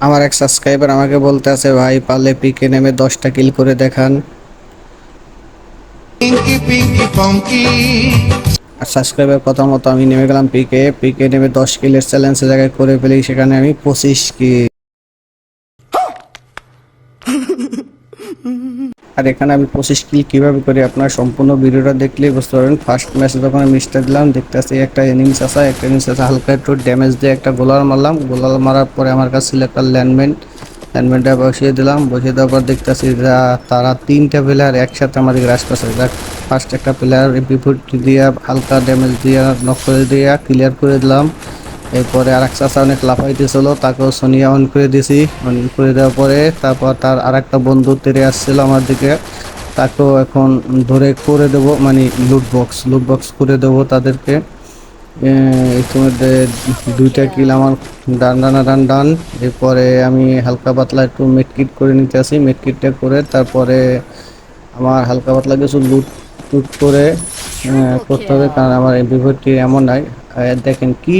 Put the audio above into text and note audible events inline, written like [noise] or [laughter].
আমার এক সাবস্ক্রাইবার আমাকে বলতে আছে ভাই পালে পিকে নেমে দশটা কিল করে দেখান. আর সাবস্ক্রাইবার প্রথমত মতো আমি নেমে গেলাম পিকে। পিকে নেমে দশ কিলের চ্যালেঞ্জের জায়গায় করে ফেলি সেখানে আমি পঁচিশ কিল [laughs] আর এখানে আমি পঁচিশ কিল কীভাবে করি আপনার সম্পূর্ণ ভিডিওটা দেখলেই বুঝতে পারবেন। ফার্স্ট ম্যাচে যখন আমি স্টার দিলাম, দেখতে আসছি একটা এনিমিস আসা একটা এনিমিস আসা হালকা একটু ড্যামেজ দিয়ে একটা গোলার মারলাম। গোলার মারার পরে আমার কাছে ছিল একটা ল্যান্ডমেন্ট ল্যান্ডমেন্টটা বসিয়ে দিলাম, বসিয়ে দেওয়ার পর দেখতেছি তারা তিনটা প্লেয়ার একসাথে আমাদের গ্রাস করছে। ফার্স্ট একটা প্লেয়ার বিপরীত দিয়ে, হালকা ড্যামেজ দিয়ে নক করে দিয়ে ক্লিয়ার করে দিলাম। এরপরে আর এক চাষা অনেক লাফাইতেছিল তাকেও সোনিয়া অন করে দিয়েছি অন করে দেওয়ার পরে তারপর তার আর একটা বন্ধু তেরে আসছিল আমার দিকে। তাকেও এখন ধরে করে দেব মানে লুট বক্স লুট বক্স করে দেবো তাদেরকে। ইতিমধ্যে দুইটা কিল আমার ডান ডানা ডান ডান। এরপরে আমি হালকা পাতলা একটু মেটকিট করে নিতে আসি মেটকিটটা করে তারপরে আমার হালকা পাতলা কিছু লুট টুট করে করতে হবে কারণ আমার এই বিভূতি এমন নাই। দেখেন কি